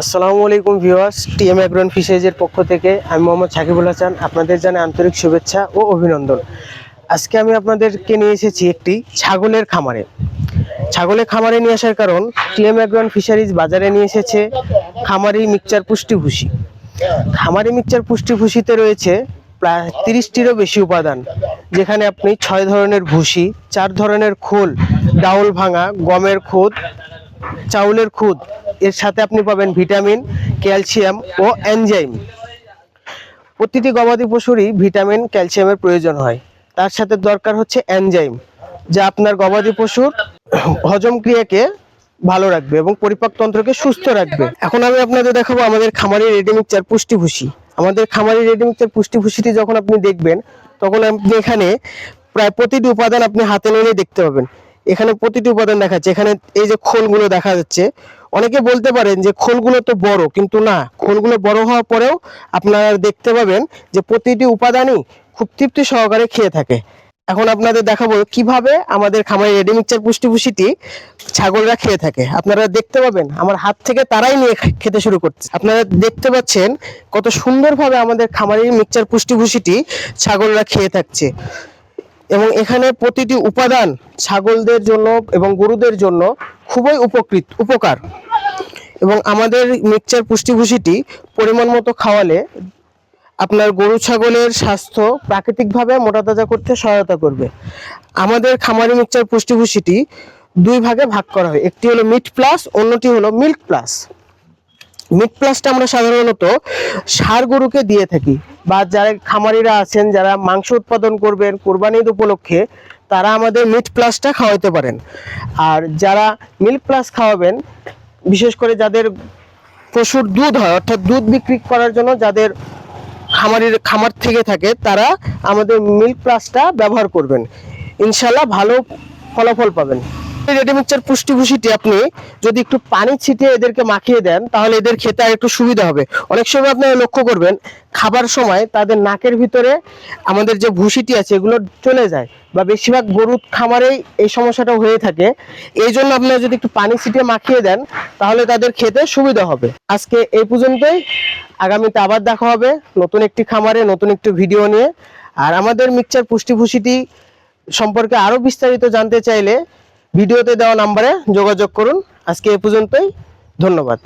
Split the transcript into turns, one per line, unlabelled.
আসসালামু আলাইকুম viewers, TM অ্যাগ্রন ফিশারিজের পক্ষ থেকে আমি মোহাম্মদ সাকিবুল হাসান, আপনাদের জানাই আন্তরিক শুভেচ্ছা ও অভিনন্দন। আজকে আমি আপনাদেরকে নিয়ে এসেছি একটি ছাগলের খামারে। ছাগলের খামারে নিয়ে আসার কারণ, টিএম অ্যাগ্রন ফিশারিজ বাজারে নিয়ে এসেছে খামারি মিক্সচার পুষ্টি ভুসি খামারি মিক্সচার পুষ্টি ভুসিতে রয়েছে প্রায় তিরিশটিরও বেশি উপাদান, যেখানে আপনি ছয় ধরনের ভুসি, চার ধরনের খোল, ডাউল ভাঙা, গমের খোদ, চাউলের খুদ এর সাথে আপনি পাবেন ভিটামিন, ক্যালসিয়াম ও এনজাইম। প্রতিটি গবাদি পশুরই ভিটামিন, ক্যালসিয়ামের প্রয়োজন হয়। তার সাথে দরকার হচ্ছে এনজাইম, যা আপনার গবাদি পশুর হজম ক্রিয়াকে ভালো রাখবে এবং পরিপাকতন্ত্রকে সুস্থ রাখবে। এখন আমি আপনাদের দেখাবো আমাদের খামারি রেডি মিক্সচার পুষ্টি ভুসি আমাদের খামারি রেডি মিক্সচার পুষ্টি ভুসিটি যখন আপনি দেখবেন, তখন আপনি এখানে প্রায় প্রতিটি উপাদান আপনি হাতে নিয়ে দেখতে পাবেন। এখানে প্রতিটি উপাদান দেখাচ্ছে। এখানে এই যে খোলগুলো দেখা যাচ্ছে অনেকে বলতে পারেন যে খোলগুলো তো বড়, কিন্তু না, খোলগুলো বড় হওয়ার পরেও আপনারা দেখতে পাবেন যে প্রতিটি উপাদানই খুব তৃপ্তি সহকারে খেয়ে থাকে। এখন আপনাদের দেখাবো কীভাবে আমাদের খামারে রেডি মিক্সচার পুষ্টি ছাগলরা খেয়ে থাকে। আপনারা দেখতে পাবেন, আমার হাত থেকে তারাই নিয়ে খেতে শুরু করছে। আপনারা দেখতে পাচ্ছেন কত সুন্দরভাবে আমাদের খামারের মিক্সচার পুষ্টি ছাগলরা খেয়ে থাকছে। এবং এখানে প্রতিটি উপাদান ছাগলদের জন্য এবং গরুদের জন্য খুবই উপকৃত, উপকার। এবং আমাদের মিক্সচার পুষ্টিভূষিটি পরিমাণ মতো খাওয়ালে আপনার গরু ছাগলের স্বাস্থ্য প্রাকৃতিকভাবে মোটা তাজা করতে সহায়তা করবে। আমাদের খামারি মিক্সচার পুষ্টিভূষিটি দুই ভাগে ভাগ করা হয়, একটি হলো মিট প্লাস, অন্যটি হলো মিল্ক প্লাস। মিট প্লাসটা আমরা সাধারণত ষাড় গরুকে দিয়ে থাকি বা যারা খামারিরা আছেন, যারা মাংস উৎপাদন করবেন, কোরবানির উপলক্ষে তারা আমাদের মিট প্লাসটা খাওয়াতে পারেন। আর যারা মিল্ক প্লাস খাওয়াবেন, বিশেষ করে যাদের পশুর দুধ হয়, অর্থাৎ দুধ বিক্রি করার জন্য যাদের খামারের, খামার থেকে থাকে, তারা আমাদের মিল্ক প্লাসটা ব্যবহার করবেন। ইনশাল্লাহ ভালো ফলাফল পাবেন। রেডি মিক্সচার পুষ্টি ভুষিটি আপনি যদি একটু পানি ছিটিয়ে এদেরকে মাখিয়ে দেন, তাহলে এদের খেতে একটু সুবিধা হবে। অনেক সময় আপনারা লক্ষ্য করবেন, খাবার সময় তাদের নাকের ভিতরে আমাদের যে ভুসিটি আছে, এগুলো চলে যায় বা বেশিরভাগ গরুর খামারেই এই সমস্যাটা হয়ে থাকে। এই জন্য আপনারা যদি একটু পানি ছিটিয়ে মাখিয়ে দেন, তাহলে তাদের খেতে সুবিধা হবে। আজকে এই পর্যন্তই। আগামীতে আবার দেখা হবে নতুন একটি খামারে, নতুন একটি ভিডিও নিয়ে। আর আমাদের মিক্সচার পুষ্টি ভুসিটি সম্পর্কে আরও বিস্তারিত জানতে চাইলে ভিডিওতে দেওয়া নাম্বারে যোগাযোগ করুন। আজকে এ পর্যন্তই। ধন্যবাদ।